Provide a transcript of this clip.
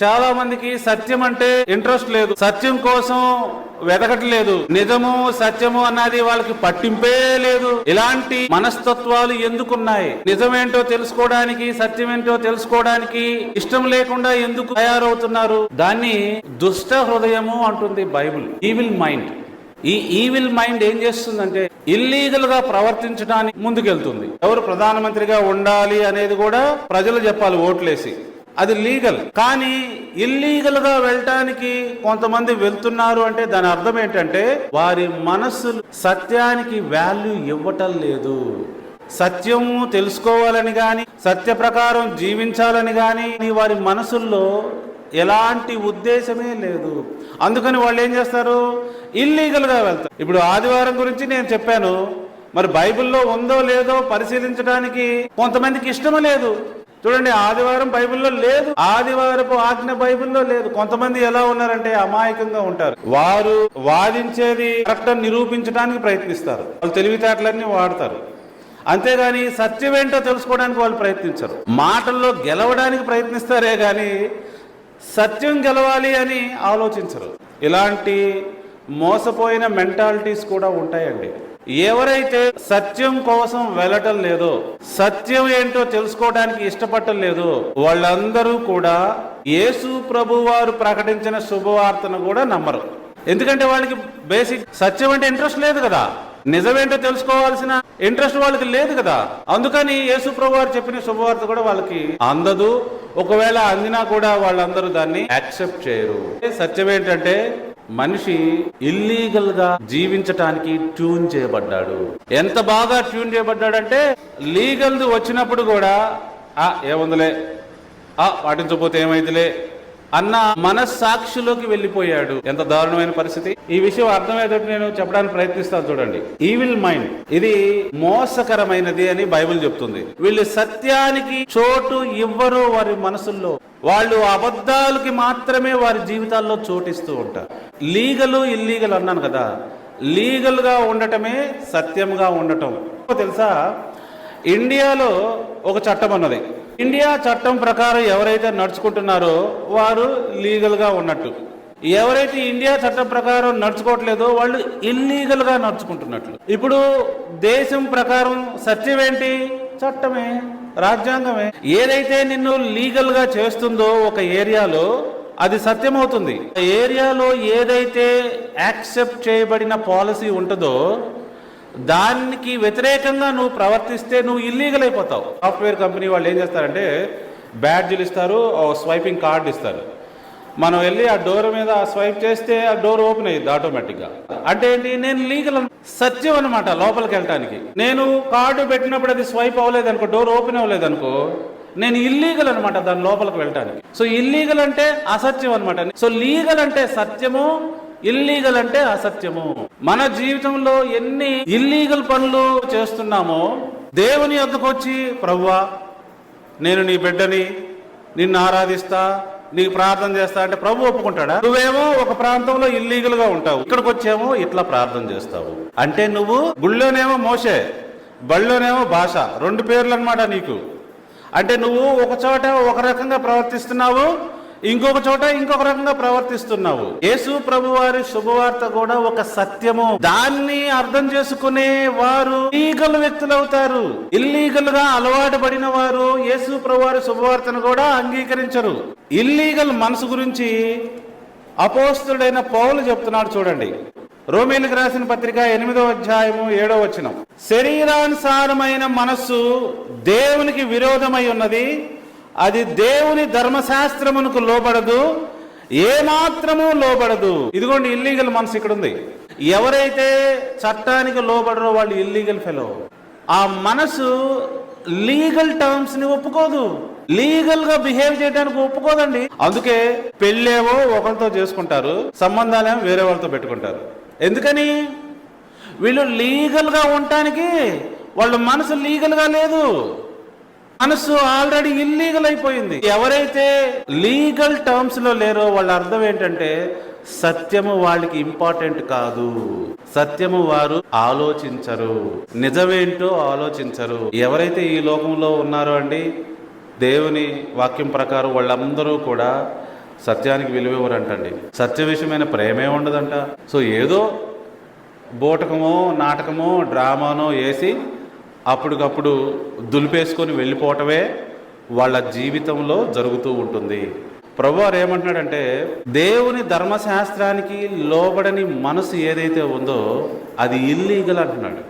చాలా మందికి సత్యం అంటే ఇంట్రెస్ట్ లేదు. సత్యం కోసం వెతకట్లేదు. నిజము సత్యము అన్నది వాళ్ళకి పట్టింపే లేదు. ఇలాంటి మనస్తత్వాలు ఎందుకున్నాయి? నిజమేంటో తెలుసుకోవడానికి సత్యం ఏంటో తెలుసుకోవడానికి ఇష్టం లేకుండా ఎందుకు తయారవుతున్నారు? దాన్ని దుష్ట హృదయము అంటుంది బైబిల్. Evil mind. ఈ ఈవిల్ మైండ్ ఏం చేస్తుందంటే ఇల్లీగల్గా ప్రవర్తించడానికి ముందుకెళ్తుంది. ఎవరు ప్రధానమంత్రిగా ఉండాలి అనేది కూడా ప్రజలు చెప్పాలి ఓట్లేసి. అది లీగల్. కానీ ఇల్లీగల్గా వెళ్ళటానికి కొంతమంది వెళ్తున్నారు అంటే దాని అర్థం ఏంటంటే వారి మనస్సు సత్యానికి వాల్యూ ఇవ్వటం లేదు. సత్యము తెలుసుకోవాలని గాని సత్య ప్రకారం జీవించాలని గాని వారి మనసుల్లో ఎలాంటి ఉద్దేశమే లేదు. అందుకని వాళ్ళు ఏం చేస్తారు? ఇల్లీగల్గా వెళ్తారు. ఇప్పుడు ఆదివారం గురించి నేను చెప్పాను. మరి బైబిల్లో ఉందో లేదో పరిశీలించడానికి కొంతమందికి ఇష్టం లేదు. చూడండి ఆదివారం బైబిల్లో లేదు. ఆదివారపు ఆజ్ఞ బైబిల్లో లేదు. కొంతమంది ఎలా ఉన్నారంటే అమాయకంగా ఉంటారు. వారు వాదించేది కరెక్ట్ నిరూపించడానికి ప్రయత్నిస్తారు. వాళ్ళు తెలివితేటలన్నీ వాడతారు. అంతేగాని సత్యం ఏంటో తెలుసుకోవడానికి వాళ్ళు ప్రయత్నించరు. మాటల్లో గెలవడానికి ప్రయత్నిస్తారే గాని సత్యం గెలవాలి అని ఆలోచించరు. ఇలాంటి మోసపోయిన మెంటాలిటీస్ కూడా ఉంటాయండి. ఎవరైతే సత్యం కోసం వెళ్ళటం లేదో సత్యం ఏంటో తెలుసుకోవడానికి ఇష్టపడటం లేదో వాళ్ళందరూ కూడా యేసు ప్రభు వారు ప్రకటించిన శుభవార్తను కూడా నమ్మరు. ఎందుకంటే వాళ్ళకి బేసిక్ సత్యం అంటే ఇంట్రెస్ట్ లేదు కదా. నిజమేంటో తెలుసుకోవాల్సిన ఇంట్రెస్ట్ వాళ్ళకి లేదు కదా. అందుకని యేసు ప్రభు వారు చెప్పిన శుభవార్త కూడా వాళ్ళకి అందదు. ఒకవేళ అందినా కూడా వాళ్ళందరూ దాన్ని యాక్సెప్ట్ చేయరు. సత్యం ఏంటంటే మనిషి ఇల్లీగల్గా జీవించటానికి ట్యూన్ చేయబడ్డాడు. ఎంత బాగా ట్యూన్ చేయబడ్డాడంటే లీగల్ వచ్చినప్పుడు కూడా ఆ ఏముందిలే? ఆ పాటించకపోతే ఏమైందిలే? అన్న మనస్సాక్షిలోకి వెళ్ళిపోయాడు. ఎంత దారుణమైన పరిస్థితి. ఈ విషయం అర్థమయ్యేటట్టు నేను చెప్పడానికి ప్రయత్నిస్తాను చూడండి. ఈవిల్ మైండ్ ఇది మోసకరమైనది అని బైబిల్ చెప్తుంది. వీళ్ళు సత్యానికి చోటు ఇవ్వరు వారి మనసుల్లో. వాళ్ళు అబద్ధాలకి మాత్రమే వారి జీవితాల్లో చోటిస్తూ ఉంటారు. లీగల్ ఇల్లీగల్ అన్నాను కదా లీగల్గా ఉండటమే సత్యంగా ఉండటం. తెలుసా? ఇండియాలో ఒక చట్టం అన్నది ఇండియా చట్టం ప్రకారం ఎవరైతే నడుచుకుంటున్నారో వారు లీగల్గా ఉన్నట్టు. ఎవరైతే ఇండియా చట్టం ప్రకారం నడుచుకోవట్లేదో వాళ్ళు ఇల్లీగల్గా నడుచుకుంటున్నట్లు. ఇప్పుడు దేశం ప్రకారం సత్యం ఏంటి? చట్టమే. రాజ్యాంగమే. ఏదైతే నిన్ను లీగల్గా చేస్తుందో ఒక ఏరియాలో అది సత్యమవుతుంది. ఏరియాలో ఏదైతే యాక్సెప్ట్ చేయబడిన పాలసీ ఉంటుందో దానికి వ్యతిరేకంగా నువ్వు ప్రవర్తిస్తే నువ్వు ఇల్లీగల్ అయిపోతావు. సాఫ్ట్వేర్ కంపెనీ వాళ్ళు ఏం చేస్తారంటే బ్యాడ్జీలు ఇస్తారు స్వైపింగ్ కార్డు ఇస్తారు. మనం వెళ్ళి ఆ డోర్ మీద స్వైప్ చేస్తే ఆ డోర్ ఓపెన్ అయ్యింది ఆటోమేటిక్గా అంటే ఏంటి? నేను లీగల్ సత్యం అనమాట లోపలికి వెళ్ళటానికి. నేను కార్డు పెట్టినప్పుడు అది స్వైప్ అవ్వలేదు అనుకో డోర్ ఓపెన్ అవ్వలేదు అనుకో నేను ఇల్లీగల్ అనమాట దాని లోపలికి వెళ్ళటానికి. సో ఇల్లీగల్ అంటే అసత్యం అనమాట సో లీగల్ అంటే సత్యము ఇల్లీగల్ అంటే అసత్యము. మన జీవితంలో ఎన్ని ఇల్లీగల్ పనులు చేస్తున్నామో దేవుని వద్దకు వచ్చి ప్రవ్వా నేను నీ బిడ్డని నిన్ను ఆరాధిస్తా నీకు ప్రార్థన చేస్తా అంటే ప్రభు ఒప్పుకుంటాడా? నువ్వేమో ఒక ప్రాంతంలో ఇల్లీగల్గా ఉంటావు. ఇక్కడికి వచ్చేమో ఇట్లా ప్రార్థన చేస్తావు. అంటే నువ్వు గుళ్ళోనేమో మోసే బళ్ళోనేమో భాష రెండు పేర్లు అనమాట నీకు. అంటే నువ్వు ఒక చోట ఒక రకంగా ప్రవర్తిస్తున్నావు ఇంకొక చోట ఇంకొక రకంగా ప్రవర్తిస్తున్నావు. యేసు ప్రభు వారి శుభవార్త కూడా ఒక సత్యము. దాన్ని అర్థం చేసుకునే వారు లీగల్ వ్యక్తులు అవుతారు ఇల్లీగల్గా అలవాటు పడిన వారు యేసు ప్రభు వారి శుభవార్తను కూడా అంగీకరించరు. ఇల్లీగల్ మనసు గురించి అపోస్తుడైన పౌలు చెప్తున్నాడు చూడండి. రోమేలకు రాసిన పత్రిక ఎనిమిదో అధ్యాయము ఏడో వచనం. శరీరానుసారమైన మనస్సు దేవునికి విరోధమై ఉన్నది. అది దేవుని ధర్మశాస్త్రమునకు లోబడదు ఏమాత్రము లోబడదు. ఇదిగోండి ఇల్లీగల్ మనసు ఇక్కడ ఉంది ఎవరైతే చట్టానికి లోబడరో వాళ్ళు ఇల్లీగల్ ఫెలో ఆ మనసు లీగల్ టర్మ్స్ని ఒప్పుకోదు. లీగల్గా బిహేవ్ చేయడానికి ఒప్పుకోదండి. అందుకే పెళ్ళేమో ఒకరితో చేసుకుంటారు సంబంధాలేమో వేరే వాళ్ళతో పెట్టుకుంటారు. ఎందుకని? వీళ్ళు లీగల్గా ఉండటానికి వాళ్ళ మనసు లీగల్గా లేదు. మనసు ఆల్రెడీ ఇల్లీగల్ అయిపోయింది. ఎవరైతే లీగల్ టర్మ్స్లో లేరో వాళ్ళ అర్థం ఏంటంటే సత్యము వాళ్ళకి ఇంపార్టెంట్ కాదు. సత్యము వారు ఆలోచించరు. నిజమేంటో ఆలోచించరు. ఎవరైతే ఈ లోకంలో ఉన్నారో అండి దేవుని వాక్యం ప్రకారం వాళ్ళందరూ కూడా సత్యానికి విలువెవరంటండి సత్య విషయమైన ప్రేమే ఉండదంట. సో ఏదో బోటకమో నాటకమో డ్రామానో వేసి అప్పటికప్పుడు దులిపేసుకొని వెళ్ళిపోవటమే వాళ్ళ జీవితంలో జరుగుతూ ఉంటుంది. ప్రభు వారు ఏమంటున్నాడంటే దేవుని ధర్మశాస్త్రానికి లోబడని మనసు ఏదైతే ఉందో అది ఇల్లీగల్ అంటున్నాడు.